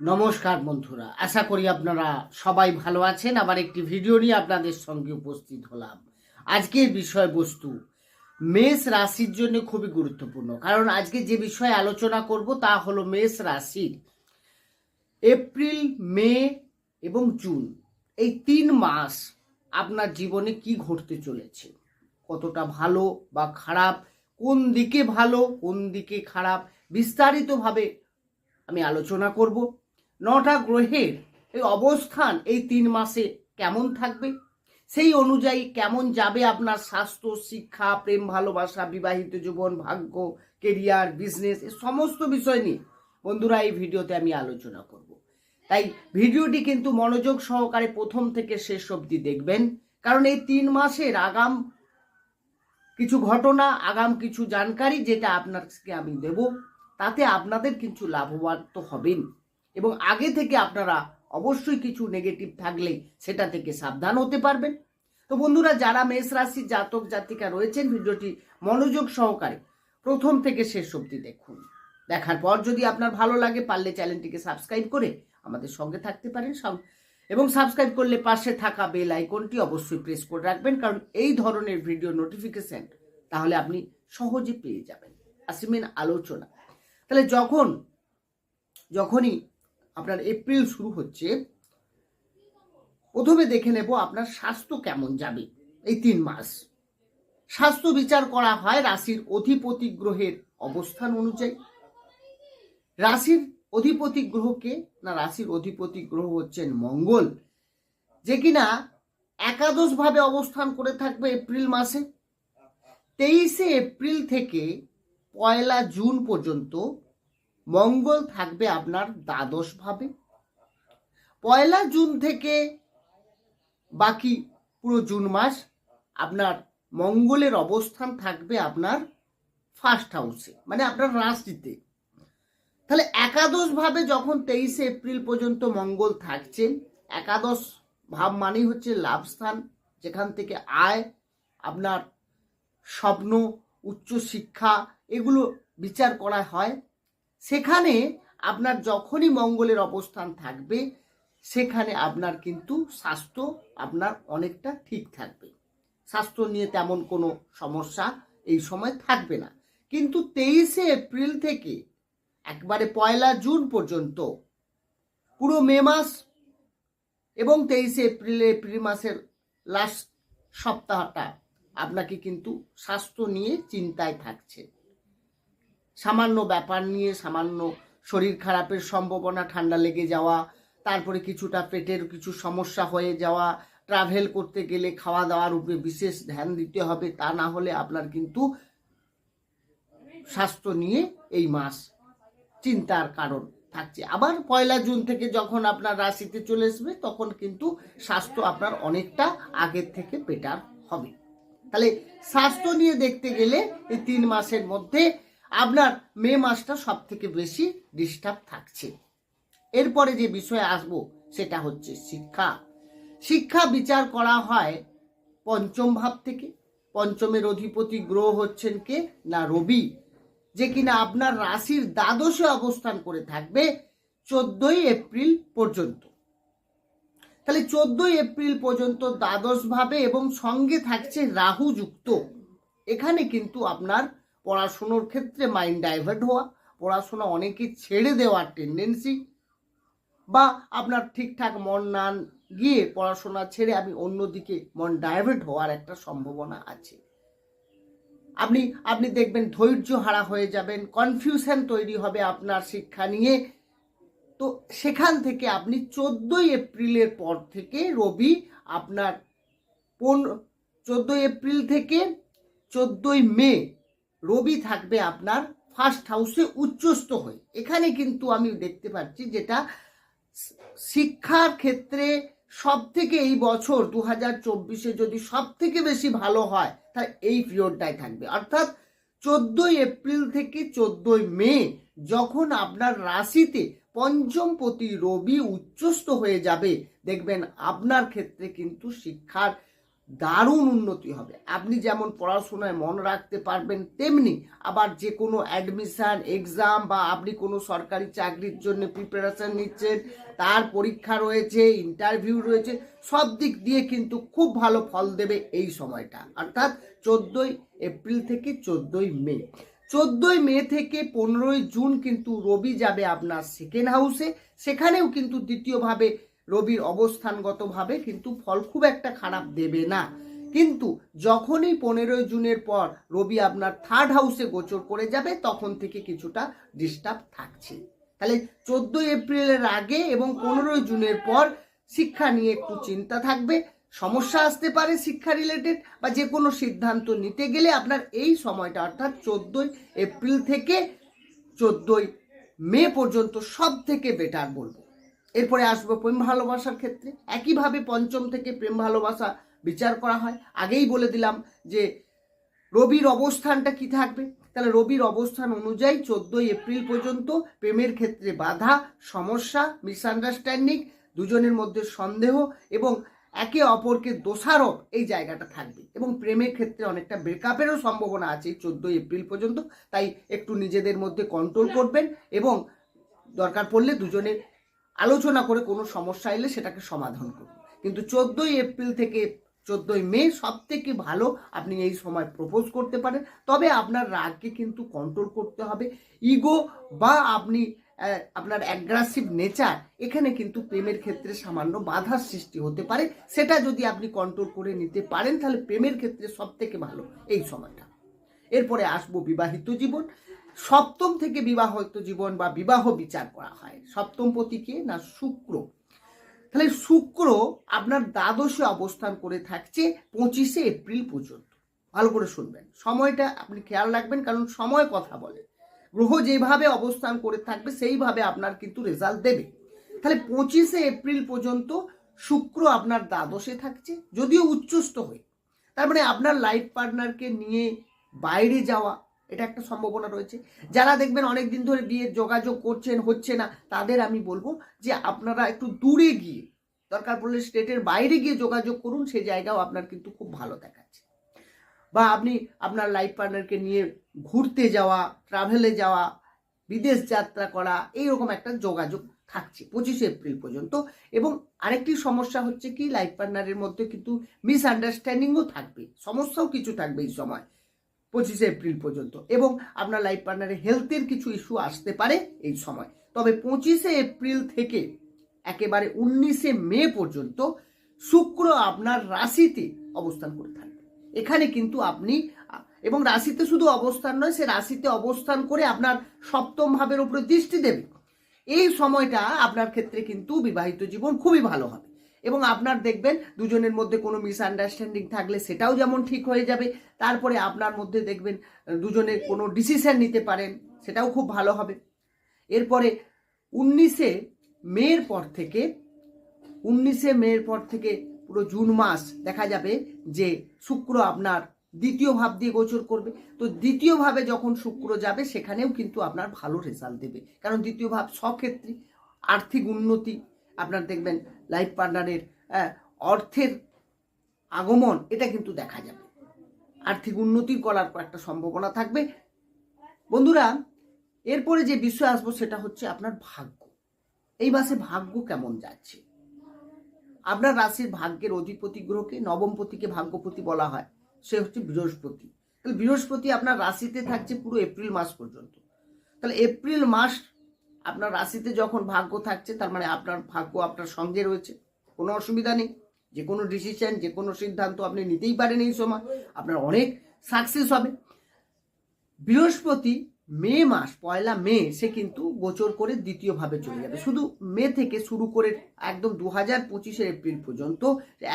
নমস্কার বন্ধুরা, আশা করি আপনারা সবাই ভালো আছেন। আবার একটি ভিডিও নিয়ে আপনাদের সঙ্গে উপস্থিত হলাম। আজকের বিষয়বস্তু, মেষ রাশির জন্য খুবই গুরুত্বপূর্ণ। কারণ আজকে যে বিষয়ে আলোচনা করব তা হলো মেষ রাশির এপ্রিল, মে এবং জুন। এই তিন মাস আপনার জীবনে কি ঘটতে চলেছে? কতটা ভালো বা খারাপ? কোন দিকে ভালো, কোন দিকে খারাপ? বিস্তারিতভাবে আমি আলোচনা করব। নটা গ্রহের এই অবস্থান এই তিন মাসে কেমন থাকবে? সেই অনুযায়ী কেমন যাবে আপনার স্বাস্থ্য, শিক্ষা, প্রেম, ভালোবাসা, বিবাহিত জীবন, ভাগ্য কেরিয়ার বিজনেস এই সমস্ত বিষয় নিয়ে বন্ধুরা এই ভিডিওতে আমি আলোচনা করব। তাই ভিডিওটি কিন্তু মনোযোগ সহকারে প্রথম থেকে শেষ অবধি দেখবেন। কারণ এই তিন মাসের আগাম কিছু ঘটনা, আগাম কিছু জানকারি যেটা আপনাকে আমি দেব, তাতে আপনাদের কিছু লাভবান তো হবেন। এবং আগে থেকে আপনারা অবশ্যই কিছু নেগেটিভ থাকলে সেটা থেকে সাবধান হতে পারবেন। তো বন্ধুরা, যারা মেষ রাশির জাতক জাতিকা রয়েছেন, ভিডিওটি মনোযোগ সহকারে প্রথম থেকে শেষ অবধি দেখুন। দেখার পর যদি আপনার ভালো লাগে, পারলে চ্যানেলটিকে সাবস্ক্রাইব করে আমাদের সঙ্গে থাকতে পারেন। এবং সাবস্ক্রাইব করলে পাশে থাকা বেল আইকনটি অবশ্যই প্রেস করে রাখবেন, কারণ এই ধরনের ভিডিও নোটিফিকেশন তাহলে আপনি সহজে পেয়ে যাবেন। আসিমেন আলোচনা। তাহলে যখন, যখনই আপনার এপ্রিল শুরু হচ্ছে। প্রথমে দেখে নেব আপনার স্বাস্থ্য কেমন যাবে এই তিন মাস। স্বাস্থ্য বিচার করা হয় রাশির অধিপতি গ্রহের অবস্থান অনুযায়ী। রাশির অধিপতি গ্রহকে না, রাশির অধিপতি গ্রহ হচ্ছেন মঙ্গল, যে কিনা একাদশ ভাবে অবস্থান করে থাকবে এপ্রিল মাসে। তেইশে এপ্রিল থেকে পয়লা জুন পর্যন্ত মঙ্গল থাকবে আপনার দ্বাদশ ভাবে পয়লা জুন থেকে বাকি পুরো জুন মাস আপনার মঙ্গলের অবস্থান থাকবে আপনার ফার্স্ট হাউসে মানে আপনার রাশিতে। তাহলে একাদশ ভাবে যখন তেইশে এপ্রিল পর্যন্ত মঙ্গল থাকছে একাদশ ভাব মানেই হচ্ছে লাভ স্থান, যেখান থেকে আয়, আপনার স্বপ্ন উচ্চ শিক্ষা এগুলো বিচার করা হয়। সেখানে আপনার যখনই মঙ্গলের অবস্থান থাকবে, সেখানে আপনার কিন্তু স্বাস্থ্য আপনার অনেকটা ঠিক থাকবে। স্বাস্থ্য নিয়ে তেমন কোনো সমস্যা এই সময় থাকবে না। কিন্তু তেইশে এপ্রিল থেকে একবারে পয়লা জুন পর্যন্ত পুরো মে মাস এবং তেইশে এপ্রিল এপ্রিল মাসের লাস্ট সপ্তাহটা আপনাকে কিন্তু স্বাস্থ্য নিয়ে চিন্তায় থাকছে। সামান্য ব্যাপার নিয়ে, সামান্য শরীর খারাপের সম্ভাবনা, ঠান্ডা লেগে যাওয়া, তারপরে কিছুটা পেটের কিছু সমস্যা হয়ে যাওয়া ট্রাভেল করতে গেলে খাওয়া দাওয়ার উপরে বিশেষ ধ্যান দিতে হবে, তা না হলে আপনার কিন্তু স্বাস্থ্য নিয়ে এই মাস চিন্তার কারণ থাকছে। আবার পয়লা জুন থেকে যখন আপনার রাশিতে চলে আসবে, তখন কিন্তু স্বাস্থ্য আপনার অনেকটা আগের থেকে বেটার হবে। তাহলে স্বাস্থ্য নিয়ে দেখতে গেলে এই তিন মাসের মধ্যে আপনার মে মাসটা সব থেকে বেশি ডিস্টার্ব থাকছে। এরপরে যে বিষয়ে আসব, সেটা হচ্ছে শিক্ষা। শিক্ষা বিচার করা হয় পঞ্চম ভাব থেকে। পঞ্চমের অধিপতি গ্রহ হচ্ছেন কে? না, রবি। যে কিনা আপনার রাশির দ্বাদশে অবস্থান করে থাকবে চোদ্দই এপ্রিল পর্যন্ত। তাহলে চোদ্দই এপ্রিল পর্যন্ত দ্বাদশ ভাবে এবং সঙ্গে থাকছে রাহু যুক্ত। এখানে কিন্তু আপনার পড়াশুনোর ক্ষেত্রে মাইন্ড ডাইভার্ট হওয়া, পড়াশোনা অনেকে ছেড়ে দেওয়ার টেন্ডেন্সি বা আপনার ঠিকঠাক মন না গিয়ে পড়াশোনা ছেড়ে আমি অন্যদিকে মন ডাইভার্ট হওয়ার একটা সম্ভাবনা আছে। আপনি আপনি দেখবেন ধৈর্য হারা হয়ে যাবেন কনফিউশন তৈরি হবে আপনার শিক্ষা নিয়ে। তো সেখান থেকে আপনি চোদ্দোই এপ্রিলের পর থেকে রবি আপনার পন, চোদ্দোই এপ্রিল থেকে চোদ্দোই মে রবি থাকবে আপনার ফার্স্ট হাউসে উচ্চস্থ হয়ে। এখানে কিন্তু আমি দেখতে পাচ্ছি যেটা শিক্ষার ক্ষেত্রে সব থেকে এই বছর দু হাজার চব্বিশে যদি সব থেকে বেশি ভালো হয় তাহলে এই পিরিয়ডটাই থাকবে। অর্থাৎ চোদ্দোই এপ্রিল থেকে চোদ্দোই মে যখন আপনার রাশিতে পঞ্চম প্রতি রবি উচ্চস্থ হয়ে যাবে, দেখবেন আপনার ক্ষেত্রে কিন্তু শিক্ষার দারুণ উন্নতি হবে। আপনি যেমন পড়াশোনায় মন রাখতে পারবেন, তেমনি আবার যে কোনো অ্যাডমিশন এক্সাম বা আপনি কোনো সরকারি চাকরির জন্য প্রিপারেশন নিচ্ছেন, তার পরীক্ষা রয়েছে ইন্টারভিউ রয়েছে, সব দিক দিয়ে কিন্তু খুব ভালো ফল দেবে এই সময়টা। অর্থাৎ চোদ্দোই এপ্রিল থেকে চোদ্দোই মে। চোদ্দোই মে থেকে পনেরোই জুন কিন্তু রবি যাবে আপনার সেকেন্ড হাউসে সেখানেও কিন্তু দ্বিতীয়ভাবে রবির অবস্থানগতভাবে কিন্তু ফল খুব একটা খারাপ দেবে না। কিন্তু যখনই পনেরোই জুনের পর রবি আপনার থার্ড হাউসে গোচর করে যাবে, তখন থেকে কিছুটা ডিস্টার্ব থাকছে। তাহলে চোদ্দোই এপ্রিলের আগে এবং পনেরোই জুনের পর শিক্ষা নিয়ে একটু চিন্তা থাকবে। সমস্যা আসতে পারে শিক্ষা রিলেটেড বা যে কোনো সিদ্ধান্ত নিতে গেলে আপনার এই সময়টা অর্থাৎ চোদ্দোই এপ্রিল থেকে চোদ্দোই মে পর্যন্ত সব থেকে বেটার বলব। এরপরে আসব প্রেম ভালোবাসার ক্ষেত্রে। একইভাবে পঞ্চম থেকে প্রেম ভালোবাসা বিচার করা হয়। আগেই বলে দিলাম যে, রবির অবস্থানটা কি থাকবে? তাহলে রবির অবস্থান অনুযায়ী চোদ্দোই এপ্রিল পর্যন্ত প্রেমের ক্ষেত্রে বাধা, সমস্যা মিসআন্ডারস্ট্যান্ডিং দুজনের মধ্যে সন্দেহ এবং একে অপরকে দোষারোপ এই জায়গাটা থাকবে। এবং প্রেমের ক্ষেত্রে অনেকটা ব্রেকআপেরও সম্ভাবনা আছে চোদ্দোই এপ্রিল পর্যন্ত। তাই একটু নিজেদের মধ্যে কন্ট্রোল করবেন এবং দরকার পড়লে দুজনে আলোচনা করে কোনো সমস্যা এলে সেটাকে সমাধান করুন। কিন্তু চোদ্দোই এপ্রিল থেকে চোদ্দোই মে সব থেকে ভালো আপনি এই সময় প্রপোজ করতে পারেন। তবে আপনার রাগকে কিন্তু কন্ট্রোল করতে হবে। ইগো বা আপনি আপনার অ্যাগ্রাসিভ নেচার এখানে কিন্তু প্রেমের ক্ষেত্রে সামান্য বাধার সৃষ্টি হতে পারে। সেটা যদি আপনি কন্ট্রোল করে নিতে পারেন, তাহলে প্রেমের ক্ষেত্রে সব থেকে ভালো এই সময়টা। এরপরে আসব বিবাহিত জীবন। সপ্তম থেকে বিবাহিত জীবন বা বিবাহ বিচার করা হয়। সপ্তম পতিকে না শুক্র। তাহলে শুক্র আপনার দ্বাদশে অবস্থান করে থাকছে পঁচিশে এপ্রিল পর্যন্ত। ভালো করে শুনবেন। সময়টা আপনি খেয়াল রাখবেন, কারণ সময় কথা বলে। গ্রহ যেভাবে অবস্থান করে থাকবে, সেইভাবে আপনার কিন্তু রেজাল্ট দেবে। তাহলে পঁচিশে এপ্রিল পর্যন্ত শুক্র আপনার দ্বাদশে থাকছে, যদিও উচ্চস্থ হয়ে। তার মানে আপনার লাইফ পার্টনারকে নিয়ে বাইরে যাওয়া এটা একটা সম্ভাবনা রয়েছে। যারা দেখবেন অনেক দিন ধরে বিয়ের যোগাযোগ করছেন, হচ্ছে না, তাদের আমি বলব যে আপনারা একটু দূরে গিয়ে, দরকার পড়লে স্টেটের বাইরে গিয়ে যোগাযোগ করুন সেই জায়গাও আপনার কিন্তু খুব ভালো দেখাচ্ছে। বা আপনি আপনার লাইফ পার্টনারকে নিয়ে ঘুরতে যাওয়া ট্রাভেলে যাওয়া, বিদেশ যাত্রা করা, এইরকম একটা যোগাযোগ থাকছে পঁচিশে এপ্রিল পর্যন্ত। এবং আরেকটি সমস্যা হচ্ছে কি, লাইফ পার্টনারের মধ্যে কিন্তু মিসআন্ডারস্ট্যান্ডিংও থাকবে, সমস্যাও কিছু থাকবে এই সময়। পঁচিশে এপ্রিল পর্যন্ত। এবং আপনার লাইফ পার্টনারের হেলথের কিছু ইস্যু আসতে পারে এই সময়। তবে পঁচিশে এপ্রিল থেকে একেবারে উনিশে মে পর্যন্ত শুক্র আপনার রাশিতে অবস্থান করে থাকবে। এখানে কিন্তু আপনি, এবং রাশিতে শুধু অবস্থান নয়, সে রাশিতে অবস্থান করে আপনার সপ্তম ভাবের উপরে দৃষ্টি দেবে। এই সময়টা আপনার ক্ষেত্রে কিন্তু বিবাহিত জীবন খুবই ভালো হবে। এবং আপনার দেখবেন দুজনের মধ্যে কোনো মিসআন্ডারস্ট্যান্ডিং থাকলে সেটাও যেমন ঠিক হয়ে যাবে। তারপরে আপনার মধ্যে দেখবেন দুজনে কোনো ডিসিশন নিতে পারেন, সেটাও খুব ভালো হবে। এরপরে উনিশে মের পর থেকে, উনিশে মের পর থেকে পুরো জুন মাস দেখা যাবে যে শুক্র আপনার দ্বিতীয় ভাব দিয়ে গোচর করবে। তো দ্বিতীয় ভাবে যখন শুক্র যাবে, সেখানেও কিন্তু আপনার ভালো রেজাল্ট দেবে। কারণ দ্বিতীয় ভাব সক্ষেত্রে আর্থিক উন্নতি, আপনার দেখবেন লাইফ পার্টনারের অর্থের আগমন, এটা কিন্তু দেখা যাবে। আর্থিক উন্নতি করার একটা সম্ভাবনা থাকবে। বন্ধুরা, এরপরে যে বিষয় আসব সেটা হচ্ছে আপনার ভাগ্য। এই মাসে ভাগ্য কেমন যাচ্ছে? আপনার রাশির ভাগ্যের অধিপতি গ্রহকে নবমপতিকে ভাগ্যপতি বলা হয়। সে হচ্ছে বৃহস্পতি। তাহলে বৃহস্পতি আপনার রাশিতে থাকছে পুরো এপ্রিল মাস পর্যন্ত। তাহলে এপ্রিল মাস আপনার রাশিতে যখন ভাগ্য থাকছে, তার মানে আপনার ভাগ্য আপনার সঙ্গে রয়েছে। কোনো অসুবিধা নেই। যে কোনো ডিসিশন যে কোনো সিদ্ধান্ত আপনি নিতেই পারেন এই সময়। আপনার অনেক সাকসেস হবে। বৃহস্পতি মে মাস, পয়লা মে, সে কিন্তু গোচর করে দ্বিতীয়ভাবে চলে যাবে। শুধু মে থেকে শুরু করে একদম দু হাজার পঁচিশের এপ্রিল পর্যন্ত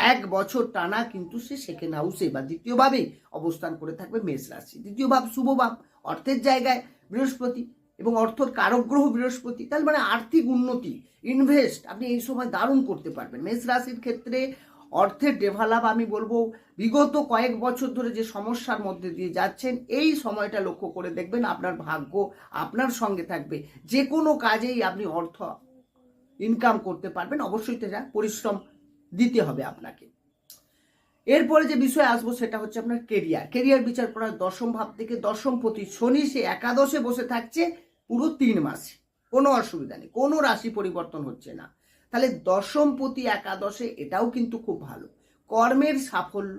এক বছর টানা কিন্তু সে সেকেন্ড হাউসে বা দ্বিতীয়ভাবে অবস্থান করে থাকবে মেষ রাশি। দ্বিতীয় ভাব, শুভ ভাব, অর্থের জায়গায় বৃহস্পতি এবং অর্থর কারগ্রহ বৃহস্পতি তাহলে মানে আর্থিক উন্নতি ইনভেস্ট আপনি এই সময় দারুণ করতে পারবেন। মেষ রাশির ক্ষেত্রে অর্থের ডেভেলপ আমি বলব, বিগত কয়েক বছর ধরে যে সমস্যার মধ্যে দিয়ে যাচ্ছেন, এই সময়টা লক্ষ্য করে দেখবেন আপনার ভাগ্য আপনার সঙ্গে থাকবে। যে কোনো কাজেই আপনি অর্থ ইনকাম করতে পারবেন, অবশ্যই সেটা পরিশ্রম দিতে হবে আপনাকে। এরপরে যে বিষয়ে আসব, সেটা হচ্ছে আপনার কেরিয়ার কেরিয়ার বিচার করার দশম ভাব থেকে দশম প্রতি শনি সে একাদশে বসে থাকছে পুরো তিন মাস। কোনো অসুবিধা নেই। কোনো রাশি পরিবর্তন হচ্ছে না। তাহলে দশম প্রতি একাদশে এটাও কিন্তু খুব ভালো। কর্মের সাফল্য,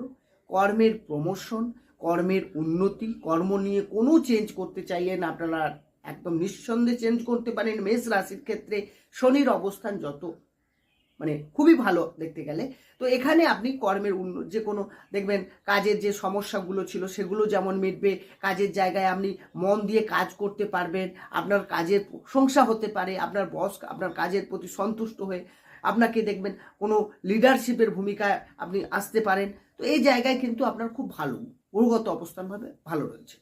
কর্মের প্রমোশন, কর্মের উন্নতি, কর্ম নিয়ে কোনো চেঞ্জ করতে চাইলেন আপনারা একদম নিঃসন্দেহে চেঞ্জ করতে পারেন। মেষ রাশির ক্ষেত্রে শনির অবস্থান যত মানে খুবই ভালো দেখতে গেলে। তো এখানে আপনি কর্মের উন্ন, যে কোনো, দেখবেন কাজের যে সমস্যাগুলো ছিল, সেগুলো যেমন মিটবে, কাজের জায়গায় আপনি মন দিয়ে কাজ করতে পারবেন, আপনার কাজের প্রশংসা হতে পারে, আপনার বস, আপনার কাজের প্রতি সন্তুষ্ট হয়ে আপনাকে দেখবেন কোনো লিডারশিপের ভূমিকায় আপনি আসতে পারেন। তো এই জায়গায় কিন্তু আপনার খুব ভালো গুরুগত অবস্থানভাবে ভালো রয়েছে।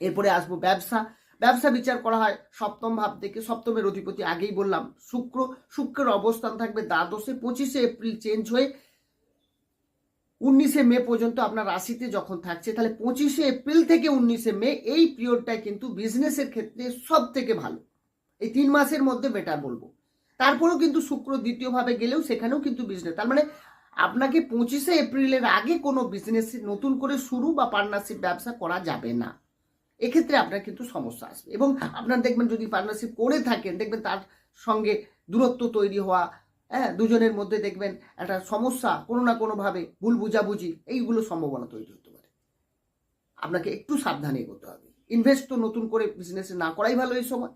এরপরে আসব ব্যবসা। ব্যবসা বিচার করা হয় সপ্তম ভাব থেকে। সপ্তমের অধিপতি আগেই বললাম, শুক্র, শুক্রের অবস্থান থাকবে দ্বাদশে, পঁচিশে এপ্রিল চেঞ্জ হয়ে উনিশে মে পর্যন্ত আপনার রাশিতে যখন থাকছে, তাহলে পঁচিশে এপ্রিল থেকে উনিশে মে এই পিরিয়ডটাই কিন্তু বিজনেসের ক্ষেত্রে সব থেকে ভালো। এই তিন মাসের মধ্যে বেটার বলব। তারপরেও কিন্তু শুক্র দ্বিতীয়ভাবে গেলেও সেখানেও কিন্তু বিজনেস তার মানে আপনাকে পঁচিশে এপ্রিলের আগে কোনো বিজনেস নতুন করে শুরু বা পার্টনারশিপ ব্যবসা করা যাবে না। এক্ষেত্রে আপনার কিন্তু সমস্যা আসবে। এবং আপনার দেখবেন যদি পার্টনারশিপ করে থাকেন, দেখবেন তার সঙ্গে দূরত্ব তৈরি হওয়া হ্যাঁ দুজনের মধ্যে দেখবেন একটা সমস্যা কোনো না কোনোভাবে ভুল বুঝাবুঝি, এইগুলো সম্ভাবনা তৈরি হতে পারে। আপনাকে একটু সাবধানে এগোতে হবে। ইনভেস্ট তো নতুন করে বিজনেসে না করাই ভালো এই সময়।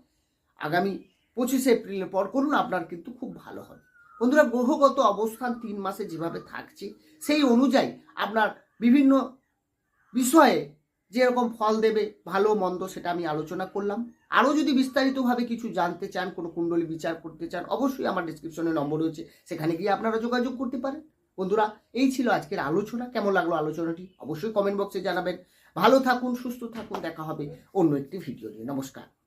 আগামী পঁচিশে এপ্রিলের পর করুন, আপনার কিন্তু খুব ভালো হবে। বন্ধুরা, গ্রহগত অবস্থান তিন মাসে যেভাবে থাকছে, সেই অনুযায়ী আপনার বিভিন্ন বিষয়ে যেরকম ফল দেবে, ভালো মন্দ সেটা আমি আলোচনা করলাম। আরও যদি বিস্তারিতভাবে কিছু জানতে চান, কোনো কুণ্ডলী বিচার করতে চান, অবশ্যই আমার ডিসক্রিপশনে নম্বর রয়েছে। সেখানে গিয়ে আপনারা যোগাযোগ করতে পারেন। বন্ধুরা, এই ছিল আজকের আলোচনা। কেমন লাগল আলোচনাটি? অবশ্যই কমেন্ট বক্সে জানাবেন। ভালো থাকুন, সুস্থ থাকুন। দেখা হবে অন্য একটি ভিডিও নিয়ে। নমস্কার।